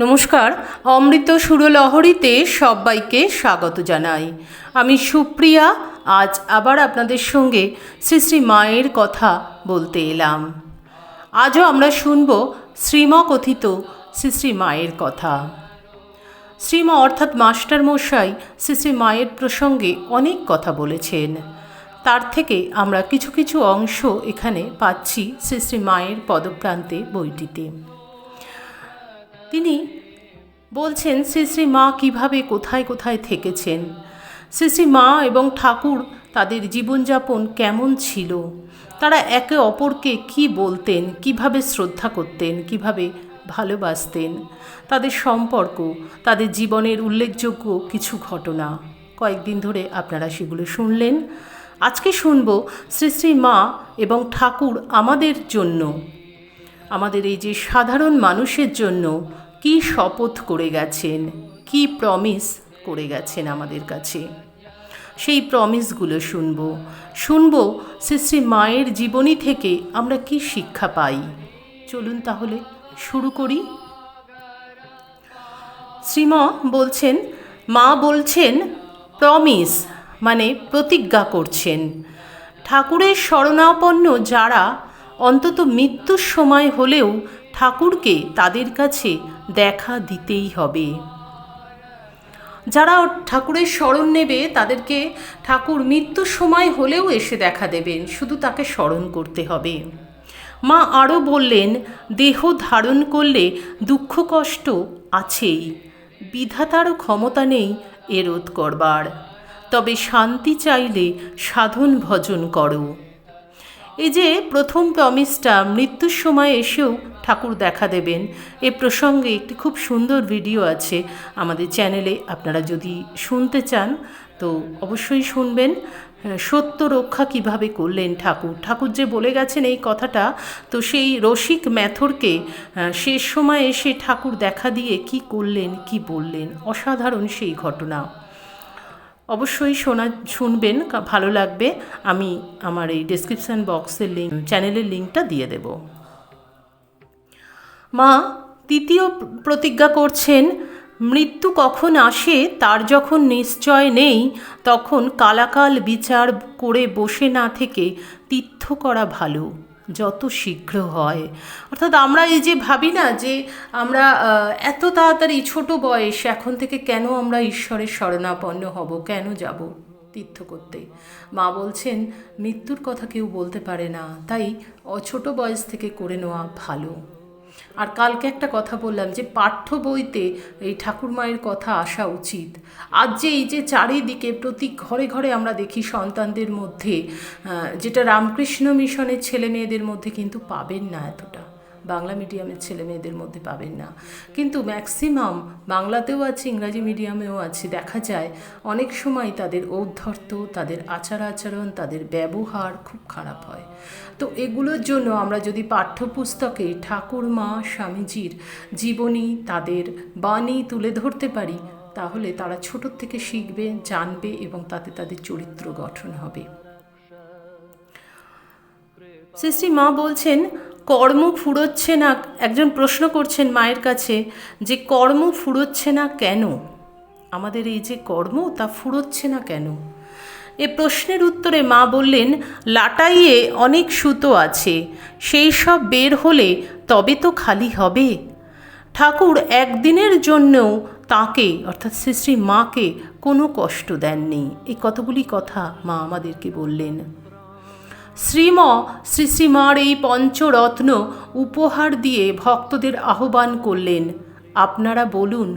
নমস্কার, অমৃত সুরলহরীতে সবাইকে স্বাগত জানাই। আমি সুপ্রিয়া, আজ আবার আপনাদের সঙ্গে শ্রী শ্রী মায়ের কথা বলতে এলাম। আজও আমরা শুনব শ্রীমকথিত শ্রী শ্রী মায়ের কথা। শ্রীমা অর্থাৎ মাস্টার মশাই শ্রী শ্রী মায়ের প্রসঙ্গে অনেক কথা বলেছেন। তার থেকে আমরা কিছু কিছু অংশ এখানে পাচ্ছি শ্রী শ্রী মায়ের পদপ্রান্তে বইটিতে। তিনি বলছেন, শ্রী শ্রী মা কীভাবে কোথায় কোথায় থেকেছেন? শ্রী শ্রী মা এবং ঠাকুর তাদের জীবনযাপন কেমন ছিল? তারা একে অপরকে কি বলতেন? কীভাবে শ্রদ্ধা করতেন? কীভাবে ভালোবাসতেন? তাদের সম্পর্ক, তাদের জীবনের উল্লেখযোগ্য কিছু ঘটনা। কয়েকদিন ধরে আপনারা সেগুলো শুনলেন। আজকে শুনব শ্রী শ্রী মা এবং ঠাকুর আমাদের জন্য। আমাদের এই যে সাধারণ মানুষের জন্য কি শপথ করে গেছেন, কি প্রমিস করে গেছেন আমাদের কাছে। সেই প্রমিসগুলো শুনব। শুনব শ্রী শ্রী মায়ের জীবনী থেকে আমরা কি শিক্ষা পাই। চলুন তাহলে শুরু করি। শ্রীম বলছেন, মা বলছেন প্রমিস মানে প্রতিজ্ঞা করছেন। ঠাকুরের শরণাপন্ন যারা অন্তত মৃত্যুর সময় হলেও ঠাকুরকে তাদের কাছে দেখা দিতেই হবে। যারা ঠাকুরের স্মরণ নেবে, তাদেরকে ঠাকুর মৃত্যুর সময় হলেও এসে দেখা দেবেন, শুধু তাকে স্মরণ করতে হবে। মা আরও বললেন, দেহ ধারণ করলে দুঃখ কষ্ট আছেই, বিধাতারও ক্ষমতা নেই এ রোধ করবার। তবে শান্তি চাইলে সাধন ভজন করো। এই যে প্রথম প্রমিসটা মৃত্যুর সময় এসেও ঠাকুর দেখা দেবেন, এ প্রসঙ্গে একটি খুব সুন্দর ভিডিও আছে আমাদের চ্যানেলে আপনারা যদি শুনতে চান, তো অবশ্যই শুনবেন। সত্য রক্ষা কীভাবে করলেন ঠাকুর? ঠাকুর যে বলে গেছেন এই কথাটা, তো সেই রসিক ম্যাথরকে শেষ সময় এসে ঠাকুর দেখা দিয়ে কি করলেন, কি বললেন? অসাধারণ সেই ঘটনা। অবশ্যই শোনা, শুনবেন ভালো লাগবে। আমি আমার এই ডিসক্রিপশান বক্সের লিঙ্ক চ্যানেলের লিঙ্কটা দিয়ে দেব। মা, তৃতীয় প্রতিজ্ঞা করছেন, মৃত্যু কখন আসে তার যখন নিশ্চয় নেই, তখন কালাকাল বিচার করে বসে না থেকে তীর্থ করা ভালো। যত শীঘ্র হয়। অর্থাৎ আমরা এই যে ভাবি না যে আমরা এত তাড়াতাড়ি ছোট বয়স এখন থেকে কেন আমরা ঈশ্বরের শরণাপন্ন হব? কেন যাব তীর্থ করতে? মা বলছেন, মৃত্যুর কথা কেউ বলতে পারে না। তাই অছোট বয়স থেকে করে নেওয়া ভালো। আর কালকে একটা কথা বললাম যে পাঠ্য বইতে এই ঠাকুর মায়ের কথা আসা উচিত। আজ যে এই যে চারিদিকে প্রতি ঘরে ঘরে আমরা দেখি সন্তানদের মধ্যে যেটা রামকৃষ্ণ মিশনের ছেলে মেয়েদের মধ্যে কিন্তু পাবেন না এতটা। বাংলা মিডিয়ামের ছেলে মেয়েদের মধ্যে পাবেন না। কিন্তু ম্যাক্সিমাম বাংলাতেও আছে, ইংরাজি মিডিয়ামেও আছে। দেখা যায় অনেক সময় তাদের ঔদ্ধর্ত তাদের আচার আচরণ, তাদের ব্যবহার খুব খারাপ হয়। তো এগুলোর জন্য আমরা যদি পাঠ্যপুস্তকে ঠাকুর মা স্বামীজির জীবনী, তাদের বাণী তুলে ধরতে পারি, তাহলে তারা ছোটোর থেকে শিখবে, জানবে এবং তাতে তাদের চরিত্র গঠন হবে। শ্রী মা বলছেন কর্ম ফুরোচ্ছে না, একজন প্রশ্ন করছেন মায়ের কাছে যে কর্ম ফুরোচ্ছে না কেন? আমাদের এই যে কর্ম, তা ফুরোচ্ছে না কেন? এ প্রশ্নের উত্তরে মা বললেন, লাটাইয়ে অনেক সুতো আছে, সেই সব বের হলে তবে তো খালি হবে। ঠাকুর একদিনের জন্যও তাকে, অর্থাৎ শ্রী শ্রী মাকে কোনো কষ্ট দেননি। এই কতগুলি কথা মা আমাদেরকে বললেন। শ্রীম, শ্রী শ্রীমার এই পঞ্চরত্ন উপহার দিয়ে ভক্তদের আহ্বান করলেন। আপনারা বলুন,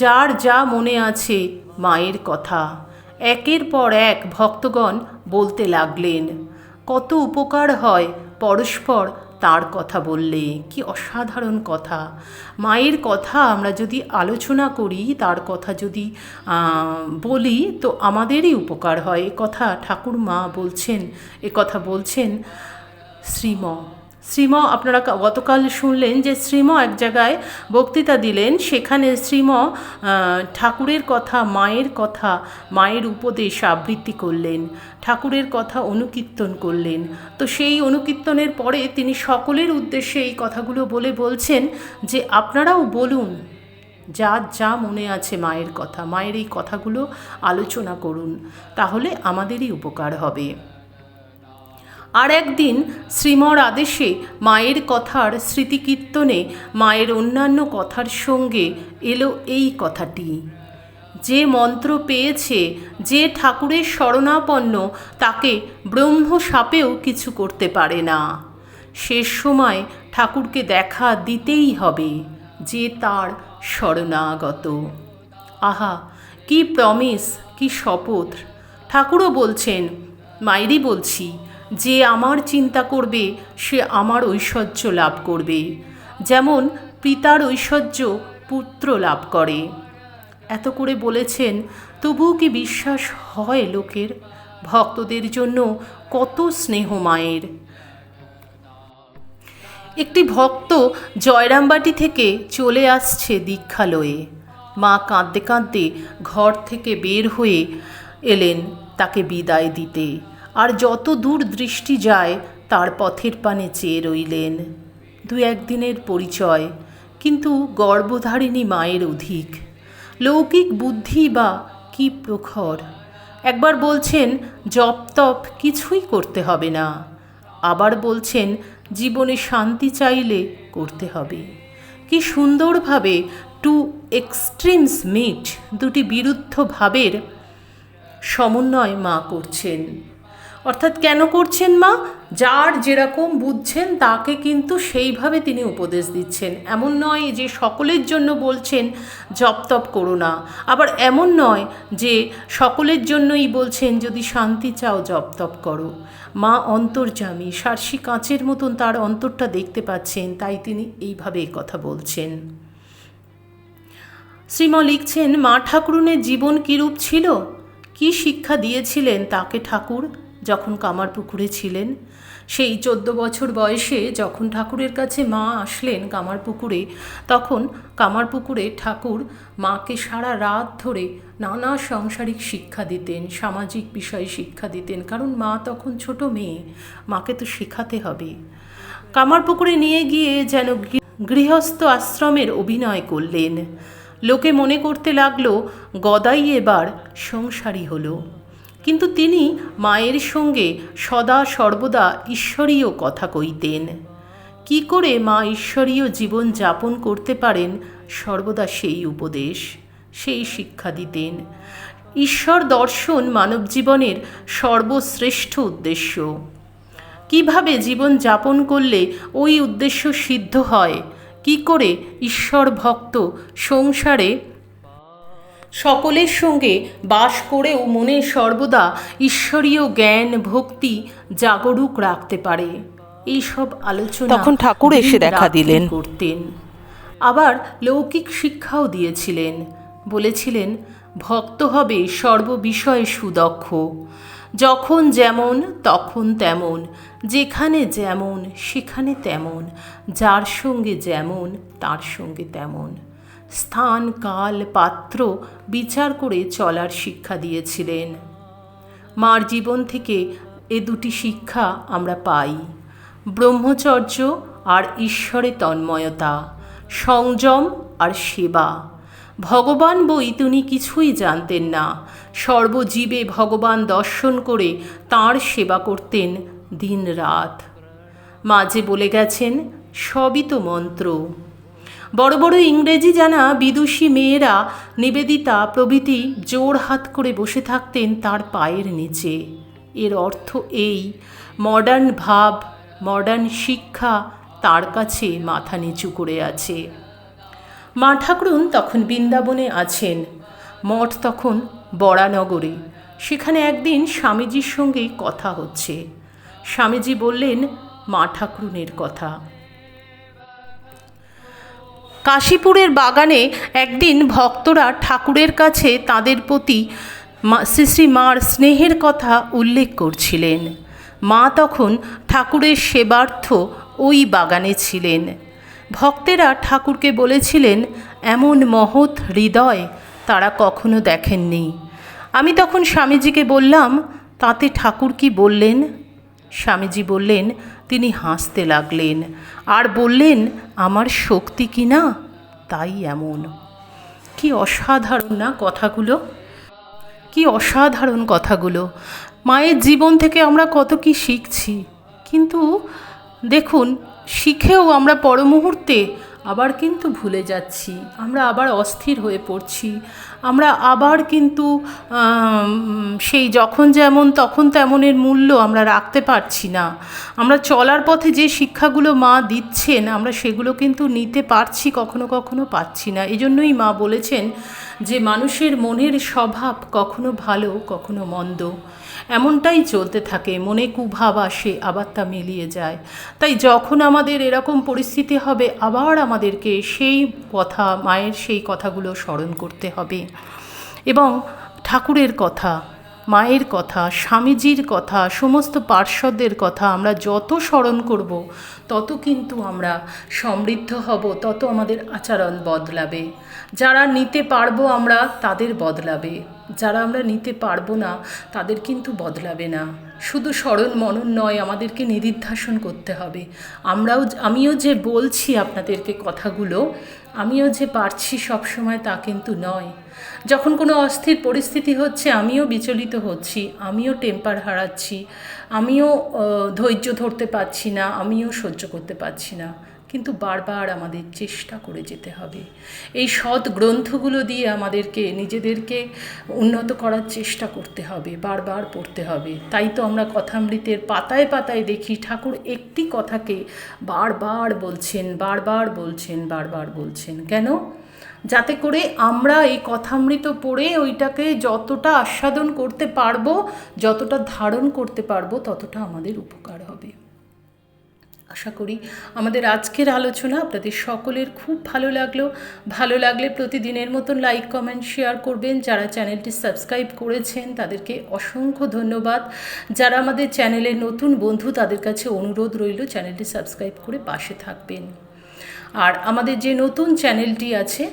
যার যা মনে আছে মায়ের কথা। একের পর এক ভক্তগণ বলতে লাগলেন, কত উপকার হয় পরস্পর তার কথা বললে, কি অসাধারণ কথা। মায়ের কথা আমরা যদি আলোচনা করি, তার কথা যদি বলি, তো আমাদেরই উপকার হয়। এ কথা ঠাকুর মা বলছেন, এ কথা বলছেন শ্রীম শ্রীম, আপনারা গতকাল শুনলেন যে শ্রীম এক জায়গায় বক্তৃতা দিলেন। সেখানে শ্রীম ঠাকুরের কথা, মায়ের কথা, মায়ের উপদেশ আবৃত্তি করলেন, ঠাকুরের কথা অনুকীর্তন করলেন। তো সেই অনুকীর্তনের পরে তিনি সকলের উদ্দেশ্যে এই কথাগুলো বলে বলছেন যে, আপনারাও বলুন, যার যা মনে আছে মায়ের কথা, মায়ের এই কথাগুলো আলোচনা করুন, তাহলে আমাদেরই উপকার হবে। আর একদিন শ্রীমর আদেশে মায়ের কথার স্মৃতিকীর্তনে মায়ের অন্যান্য কথার সঙ্গে এলো এই কথাটি। যে মন্ত্র পেয়েছে, যে ঠাকুরের শরণাপন্ন, তাকে ব্রহ্ম সাপেও কিছু করতে পারে না। শেষ সময় ঠাকুরকে দেখা দিতেই হবে যে তার শরণাগত। আহা, কি প্রমিস, কি শপথ। ঠাকুরও বলছেন, মায়েরই বলছি যে আমার চিন্তা করবে, সে আমার ঐশ্বর্য লাভ করবে। যেমন পিতার ঐশ্বর্য পুত্র লাভ করে। এত করে বলেছেন, তবুও কি বিশ্বাস হয় লোকের? ভক্তদের জন্য কত স্নেহ মায়ের। একটি ভক্ত জয়রামবাটি থেকে চলে আসছে দীক্ষালয়ে। মা কাঁদতে কাঁদতে ঘর থেকে বের হয়ে এলেন তাকে বিদায় দিতে। আর যত দূর দৃষ্টি যায়, তার পথের পানে চেয়ে রইলেন। দু একদিনের পরিচয়, কিন্তু গর্ভধারিণী মায়ের অধিক। লৌকিক বুদ্ধি বা কি প্রখর? একবার বলছেন, জপ তপ কিছুই করতে হবে না। আবার বলছেন, জীবনে শান্তি চাইলে করতে হবে। কি সুন্দরভাবে টু এক্সট্রিমস মিট দুটি বিরুদ্ধ ভাবের সমন্বয় মা করছেন। অর্থাৎ কেন করছেন মা? যার যেরকম বুঝছেন, তাকে কিন্তু সেইভাবে তিনি উপদেশ দিচ্ছেন। এমন নয় যে সকলের জন্য বলছেন, জপ তপ করো না। আবার এমন নয় যে সকলের জন্যই বলছেন, যদি শান্তি চাও, জপ তপ করো। মা অন্তর্জামী সার্সি কাঁচের মতন তার অন্তরটা দেখতে পাচ্ছেন, তাই তিনি এইভাবে কথা বলছেন। শ্রীম লিখছেন, মা ঠাকুরুনের জীবন কীরূপ ছিল? কি শিক্ষা দিয়েছিলেন তাকে ঠাকুর? যখন কামারপুকুরে ছিলেন, সেই চোদ্দ বছর বয়সে যখন ঠাকুরের কাছে মা আসলেন কামারপুকুরে তখন কামারপুকুরে ঠাকুর মাকে সারা রাত ধরে নানা সাংসারিক শিক্ষা দিতেন, সামাজিক বিষয়ে শিক্ষা দিতেন, কারণ মা তখন ছোট মেয়ে, মাকে তো শেখাতে হবে। কামারপুকুরে নিয়ে গিয়ে যেন গৃহস্থ আশ্রমের অভিনয় করলেন। লোকে মনে করতে লাগল, গদাই এবার সংসারী হলো। কিন্তু তিনি মায়ের সঙ্গে সদা সর্বদা ঈশ্বরীয় কথা কইতেন কি করে মা ঈশ্বরীয় জীবন যাপন করতে পারেন? সর্বদা সেই উপদেশ, সেই শিক্ষা দিতেন। ঈশ্বর দর্শন মানব জীবনের সর্বশ্রেষ্ঠ উদ্দেশ্য। কীভাবে জীবন যাপন করলে ওই উদ্দেশ্য সিদ্ধ হয়? কি করে ঈশ্বর ভক্ত সংসারে সকলের সঙ্গে বাস করেও মনে সর্বদা ঈশ্বরীয় জ্ঞান ভক্তি জাগরুক রাখতে পারে। এইসব আলোচনা তখন ঠাকুর এসে দেখা দিলেন। করতেন। আবার লৌকিক শিক্ষাও দিয়েছিলেন। বলেছিলেন ভক্ত হবে সর্ববিষয়ে সুদক্ষ। যখন যেমন তখন তেমন। যেখানে যেমন সেখানে তেমন। যার সঙ্গে যেমন তার সঙ্গে তেমন। স্থান, কাল, পাত্র বিচার করে চলার শিক্ষা দিয়েছিলেন। মার জীবন থেকে এ দুটি শিক্ষা আমরা পাই। ব্রহ্মচর্য আর ঈশ্বরে তন্ময়তা, সংযম আর সেবা। ভগবান বই তিনি কিছুই জানতেন না। সর্বজীবে ভগবান দর্শন করে তার সেবা করতেন দিন রাত মাঝে বলে গেছেন, সবই তো মন্ত্র। বড় বড় ইংরেজি জানা বিদুষী মেয়েরা নিবেদিতা প্রভৃতি জোর হাত করে বসে থাকতেন তার পায়ের নিচে। এর অর্থ এই মডার্ন ভাব মডার্ন শিক্ষা তার কাছে মাথা নিচু করে আছে। মা ঠাকুরুন তখন বৃন্দাবনে আছেন। মঠ তখন বরানগরে। সেখানে একদিন স্বামীজির সঙ্গে কথা হচ্ছে। স্বামীজি বললেন, মা ঠাকুরুনের কথা। কাশীপুরের বাগানে একদিন ভক্তরা ঠাকুরের কাছে তাদের প্রতি শ্রী মার স্নেহের কথা উল্লেখ করছিলেন। মা তখন ঠাকুরের সেবার্থ ওই বাগানে ছিলেন। ভক্তেরা ঠাকুরকে বলেছিলেন, এমন মহৎ হৃদয় তারা কখনো দেখেননি। আমি তখন স্বামীজিকে বললাম, তাতে ঠাকুর কি বললেন? স্বামীজি বললেন তিনি হাসতে লাগলেন। আর বললেন, আমার শক্তি কি না? তাই এমন। কি অসাধারণ না কথাগুলো? কি অসাধারণ কথাগুলো। মায়ের জীবন থেকে আমরা কত কি শিখছি। কিন্তু দেখুন, শিখেও আমরা পর মুহূর্তে আবার কিন্তু ভুলে যাচ্ছি। আমরা আবার অস্থির হয়ে পড়ছি। আমরা আবার কিন্তু সেই যখন যেমন তখন তেমনের মূল্য আমরা রাখতে পারছি না। আমরা চলার পথে যে শিক্ষাগুলো মা দিচ্ছেন, আমরা সেগুলো কিন্তু নিতে পারছি, কখনো কখনো পাচ্ছি না। এজন্যই মা বলেছেন যে, মানুষের মনের স্বভাব কখনো ভালো, কখনো মন্দ। এমনটাই চলতে থাকে, মনে কুভাব আসে আবার তা মিলিয়ে যায়। তাই যখন আমাদের এরকম পরিস্থিতি হবে, আবার আমাদেরকে সেই কথা, মায়ের সেই কথাগুলো স্মরণ করতে হবে। এবং ঠাকুরের কথা, মায়ের কথা, স্বামীজির কথা, সমস্ত পার্শ্বদের কথা আমরা যত স্মরণ করব, তত কিন্তু আমরা সমৃদ্ধ হব, তত আমাদের আচরণ বদলাবে। যারা নিতে পারব আমরা, তাদের বদলাবে। যারা আমরা নিতে পারব না, তাদের কিন্তু বদলাবে না। শুধু স্মরণ মনন নয়, আমাদেরকে নিদিধ্যাসন করতে হবে। আমরাও আমিও যে বলছি আপনাদেরকে কথাগুলো, আমিও যে পারছি সবসময় তা কিন্তু নয়। যখন কোনো অস্থির পরিস্থিতি হচ্ছে, আমিও বিচলিত হচ্ছি, আমিও টেম্পার হারাচ্ছি, আমিও ধৈর্য ধরতে পারছি না, আমিও সহ্য করতে পারছি না। কিন্তু বারবার আমাদের চেষ্টা করে যেতে হবে। এই সৎ গ্রন্থগুলো দিয়ে আমাদেরকে, নিজেদেরকে উন্নত করার চেষ্টা করতে হবে, বারবার পড়তে হবে। তাই তো আমরা কথামৃতের পাতায় পাতায় দেখি, ঠাকুর একটি কথাকে বারবার বলছেন বারবার বলছেন বারবার বলছেন। কেন? যাতে করে আমরা এই কথামৃত পড়ে ওইটাকে যতটা আস্বাদন করতে পারব, যতটা ধারণ করতে পারব, ততটা আমাদের উপকার হবে। আশা করি। আমাদের আজকের আলোচনা আপনাদের সকলের খুব ভালো লাগল। ভালো লাগলে প্রতিদিনের মতন লাইক কমেন্ট শেয়ার করবেন। যারা চ্যানেলটি সাবস্ক্রাইব করেছেন, তাদেরকে অসংখ্য ধন্যবাদ। যারা আমাদের চ্যানেলের নতুন বন্ধু, তাদের কাছে অনুরোধ রইল চ্যানেলটি সাবস্ক্রাইব করে পাশে থাকবেন। আর আমাদের যে নতুন চ্যানেলটি আছে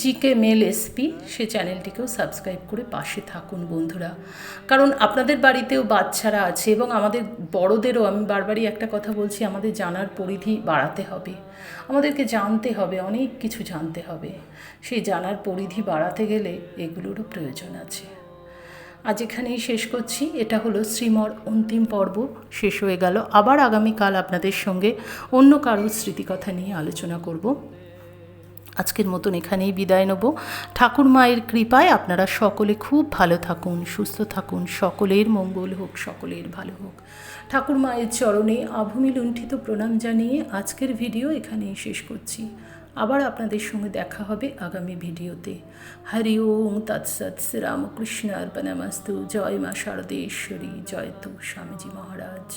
জিকে মেল এসপি সে চ্যানেলটিকেও সাবস্ক্রাইব করে পাশে থাকুন বন্ধুরা। কারণ আপনাদের বাড়িতেও বাচ্চারা আছে এবং আমাদের বড়দেরও, আমি বারবারই একটা কথা বলছি, আমাদের জানার পরিধি বাড়াতে হবে। আমাদেরকে জানতে হবে, অনেক কিছু জানতে হবে। সেই জানার পরিধি বাড়াতে গেলে এগুলোরও প্রয়োজন আছে। আজ এখানেই শেষ করছি। এটা হলো শ্রীমর অন্তিম পর্ব। শেষ হয়ে গেল। আবার আগামীকাল আপনাদের সঙ্গে অন্য কারোর স্মৃতিকথা নিয়ে আলোচনা করব। আজকের মতন এখানেই বিদায় নেব। ঠাকুর মায়ের কৃপায় আপনারা সকলে খুব ভালো থাকুন, সুস্থ থাকুন। সকলের মঙ্গল হোক, সকলের ভালো হোক। ঠাকুর মায়ের চরণে আভূমি লুণ্ঠিত প্রণাম জানিয়ে আজকের ভিডিও এখানেই শেষ করছি। আবার আপনাদের সঙ্গে দেখা হবে আগামী ভিডিওতে। হরি ওম তৎসৎ শ্রীরামকৃষ্ণ অর্পণামাস্তু জয় মা শারদেশ্বরী। জয় তু স্বামীজি মহারাজ।